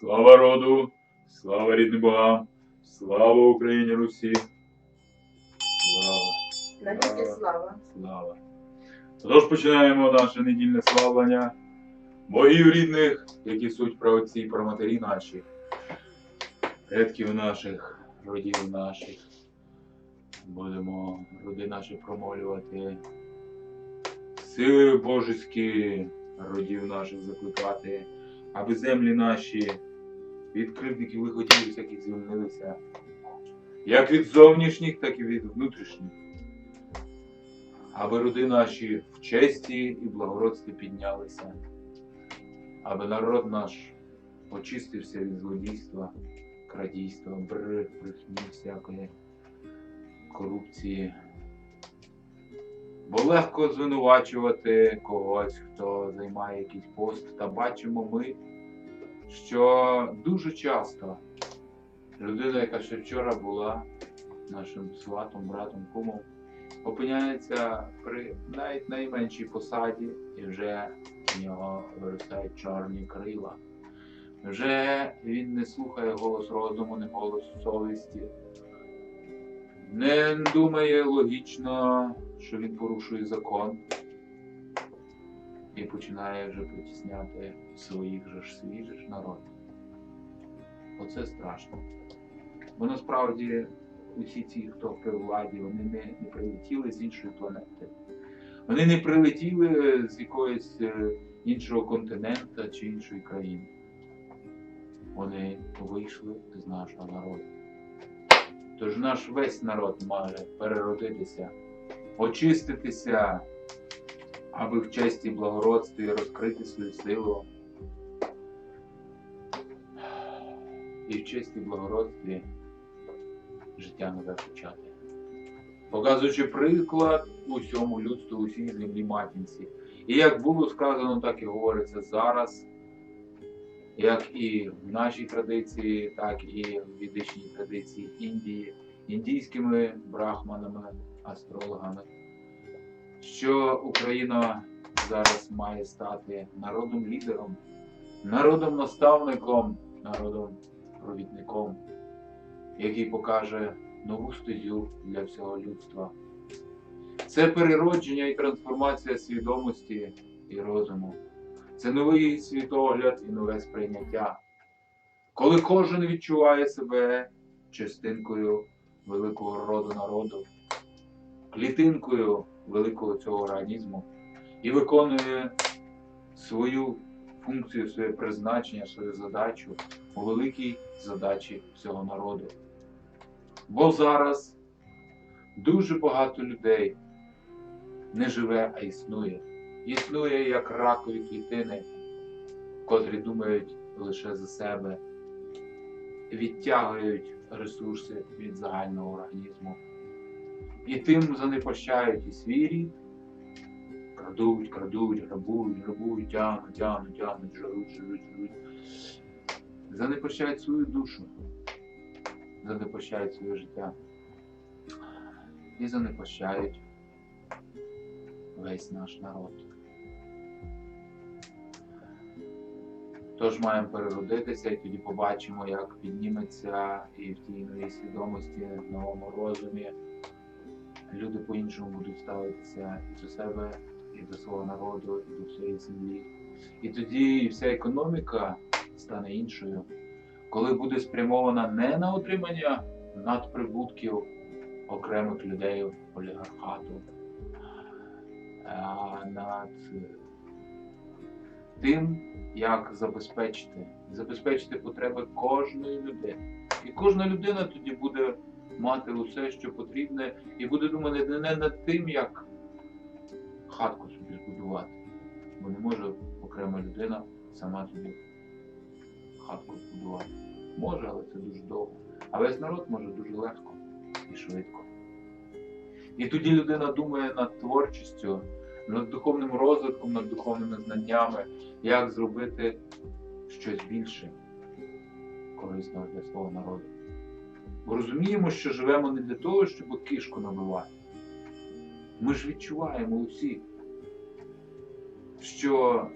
Слава роду, слава рідним богам, слава Україні Русі. Слава, Навіки слава. слава. Тож починаємо наше недільне славлення богів рідних, які суть праотці і праматері наші, предків наших, родів наших. Будемо роди наші промолювати, сили божеські родів наших закликати, аби землі наші від кривдників виходів всяких звільнилися, як від зовнішніх, так і від внутрішніх. Аби роди наші в честі і благородстві піднялися, аби народ наш очистився від злодійства, крадійства, бр- брехні всякої корупції. Бо легко звинувачувати когось, хто займає якийсь пост, та бачимо ми, що дуже часто людина, яка ще вчора була нашим сватом, братом, кумом, опиняється при навіть найменшій посаді, і вже в нього виростають чорні крила. Вже він не слухає голос розуму, не голос совісті, не думає логічно, що він порушує закон і починає вже притісняти своїх же ж свій же ж народ. Оце страшно. Бо насправді усі ці, хто при владі, вони не, не прилетіли з іншої планети. Вони не прилетіли з якогось е, іншого континента чи іншої країни. Вони вийшли з нашого народу. Тож наш весь народ має переродитися, очиститися, аби в честі благородстві розкрити свою силу. І в честі благородстві життя нове почати. Показуючи приклад усьому людству, усій землі матінці. І як було сказано, так і говориться зараз, як і в нашій традиції, так і в ведичній традиції Індії, індійськими брахманами, астрологами, що Україна зараз має стати народом лідером, народом наставником, народом провідником, який покаже нову стезю для всього людства. Це переродження і трансформація свідомості і розуму. Це новий світогляд і нове сприйняття. Коли кожен відчуває себе частинкою великого роду народу, клітинкою великого цього організму і виконує свою функцію, своє призначення, свою задачу у великій задачі всього народу. Бо зараз дуже багато людей не живе, а існує. Існує як ракові клітини, котрі думають лише за себе, відтягують ресурси від загального організму. І тим занепощають і свій рід, крадуть, крадуть, грабують, грабують, тягнуть, тягнуть, тягнуть, жруть, жруть, жруть. Занепощають свою душу, занепощають своє життя і занепощають весь наш народ. Тож маємо переродитися і тоді побачимо, як підніметься і в тій новій свідомості, в новому розумі. Люди по-іншому будуть ставитися і до себе, і до свого народу, і до всієї землі. І тоді вся економіка стане іншою, коли буде спрямована не на отримання надприбутків окремих людей олігархату, а над тим, як забезпечити, забезпечити потреби кожної людини. І кожна людина тоді буде мати усе, що потрібне, і буде думати не над тим, як хатку собі збудувати. Бо не може окрема людина сама собі хатку збудувати. Може, але це дуже довго. А весь народ може дуже легко і швидко. І тоді людина думає над творчістю, над духовним розвитком, над духовними знаннями, як зробити щось більше корисного для свого народу. Розуміємо, що живемо не для того, щоб кишку набивати. Ми ж відчуваємо усі, що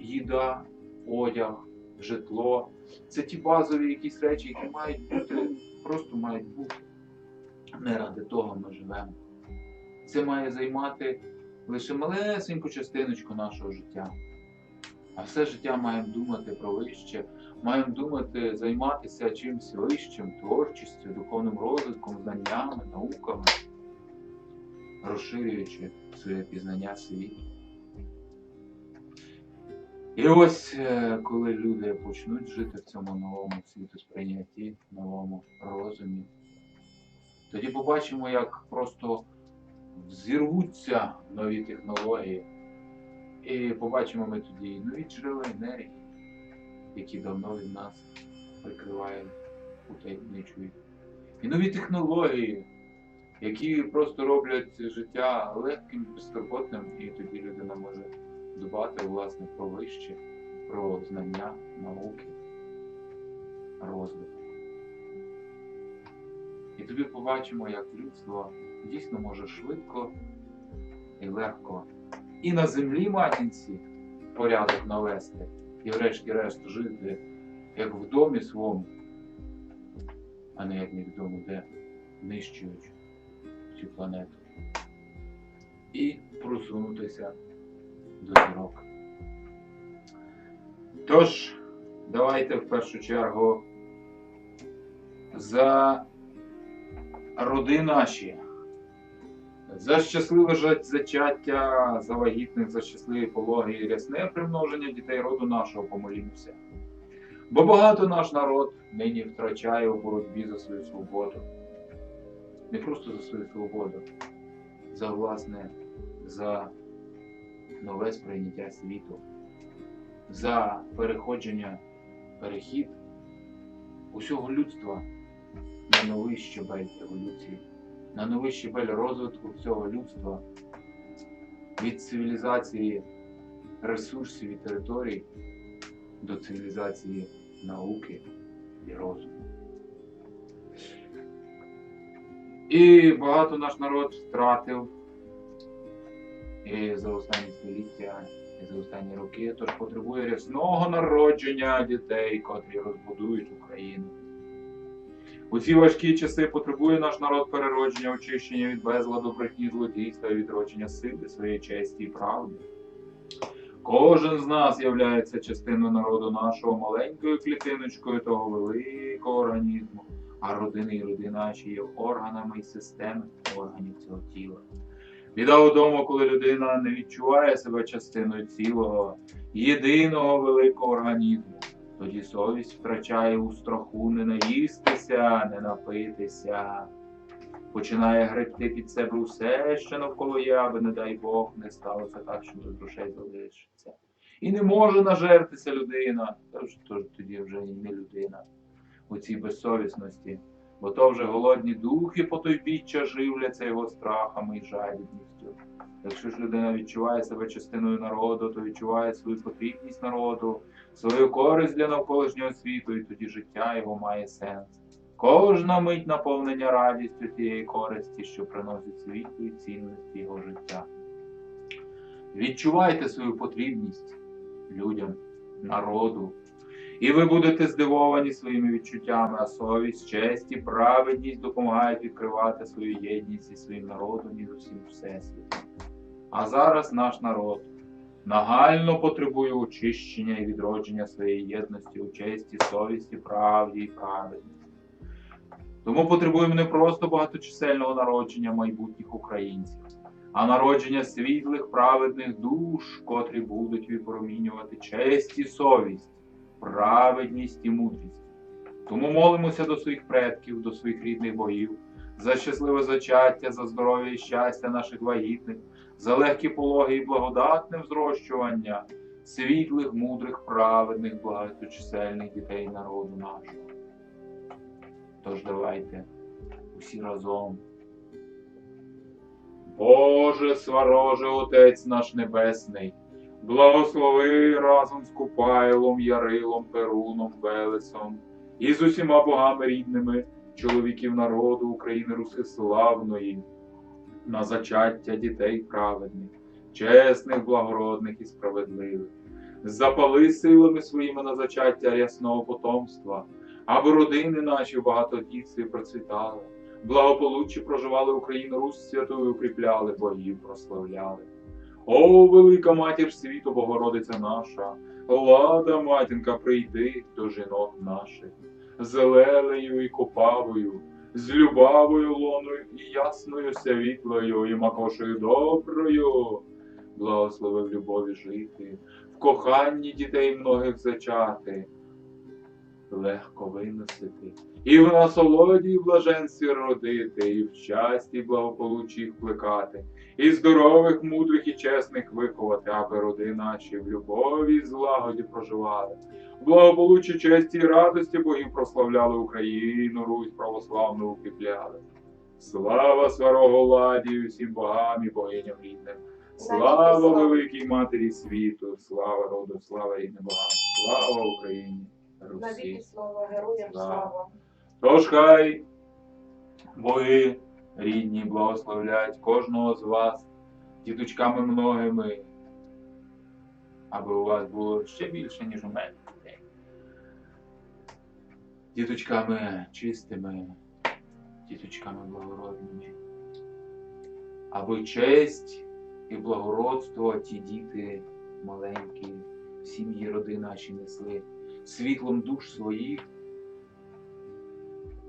їда, одяг, житло. Це ті базові якісь речі, які мають бути, просто мають бути. Не ради того ми живемо. Це має займати лише малесеньку частиночку нашого життя. А все життя маємо думати про вище, маємо думати, займатися чимось вищим, творчістю, духовним розвитком, знаннями, науками, розширюючи своє пізнання світу. І ось е, коли люди почнуть жити в цьому новому світосприйнятті, новому розумі, тоді побачимо, як просто взірвуться нові технології. І побачимо ми тоді нові джерела енергії, які давно від нас прикривають, утаємничують. І нові технології, які просто роблять життя легким, безтурботним, і тоді людина може дбати власне про вище, про знання, науки, розвиток. І тоді побачимо, як людство дійсно може швидко і легко і на землі матінці порядок навести, і врешті-решт жити як в домі своєму, а не як невідомо де, нищуючи цю планету. І просунутися до зірок. Тож, давайте в першу чергу за роди наші. За щасливе зачаття, за вагітних, за щасливі пологи і рясне примноження дітей роду нашого помолімося. Бо багато наш народ нині втрачає у боротьбі за свою свободу. Не просто за свою свободу, за власне, за нове сприйняття світу, за переходження, перехід усього людства на новий щебель еволюції на новий щебель розвитку всього людства від цивілізації ресурсів і територій до цивілізації науки і розуму. І багато наш народ втратив і за останні століття, і за останні роки, тож потребує рясного народження дітей, котрі розбудують Україну. У ці важкі часи потребує наш народ переродження, очищення від безладу, брехні, злодійства відродження сили своєї честі і правди. Кожен з нас являється частиною народу нашого маленькою клітиночкою того великого організму, а родини і роди наші є органами і системи органів цього тіла. Біда у тому, коли людина не відчуває себе частиною цілого, єдиного великого організму. Тоді совість втрачає у страху не наїстися, не напитися. Починає гребти під себе усе, що навколо є, аби, не дай Бог, не сталося так, що без грошей залишиться. І не може нажертися людина, тож, тоді вже і не людина у цій безсовісності, бо то вже голодні духи по той біччя живляться його страхами і жадібністю. Якщо ж людина відчуває себе частиною народу, то відчуває свою потрібність народу, свою користь для навколишнього світу, і тоді життя його має сенс. Кожна мить наповнення радістю тієї користі, що приносить світло і цінності його життя. Відчувайте свою потрібність людям, народу, і ви будете здивовані своїми відчуттями, а совість, честь і праведність допомагають відкривати свою єдність зі своїм народом і з усім всесвітом. А зараз наш народ нагально потребує очищення і відродження своєї єдності у честі, совісті, правді і праведності. Тому потребуємо не просто багаточисельного народження майбутніх українців, а народження світлих, праведних душ, котрі будуть випромінювати честь і совість, праведність і мудрість. Тому молимося до своїх предків, до своїх рідних богів, за щасливе зачаття, за здоров'я і щастя наших вагітних, за легкі пологи і благодатне взрощування світлих, мудрих, праведних, багаточисельних дітей народу нашого. Тож давайте усі разом. Боже, свароже Отець наш Небесний, благослови разом з Купайлом, Ярилом, Перуном, Велесом і з усіма богами рідними чоловіків народу України Русиславної, на зачаття дітей праведних, чесних, благородних і справедливих. запали силами своїми на зачаття рясного потомства, аби родини наші в багатодітстві процвітали, благополуччі проживали Україну, Русь святою укріпляли, богів прославляли. О, велика матір світу, Богородиця наша, лада, матінка, прийди до жінок наших, з лелею і копавою, з любавою лоною і ясною світлою, і макошею доброю, благослови в любові жити, в коханні дітей многих зачати, легко виносити, і в насолоді і блаженстві родити, і в щасті і благополуччі їх плекати, і здорових, мудрих і чесних виховати, аби роди наші в любові і злагоді проживали. В благополуччі, честі і радості богів прославляли Україну, Русь православну укріпляли. Слава сварого ладі і всім богам і богиням рідним. Слава великій матері світу, слава роду, слава рідним богам, слава Україні, Навіки слава героям Слава. слава. Тож хай боги рідні благословлять кожного з вас діточками многими, аби у вас було ще більше, ніж у мене. Діточками чистими, діточками благородними. Аби честь і благородство ті діти маленькі, сім'ї роди наші несли світлом душ своїх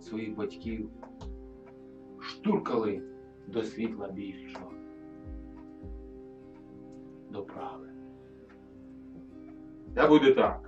своїх батьків штуркали до світла більшого, до правди. Та буде так.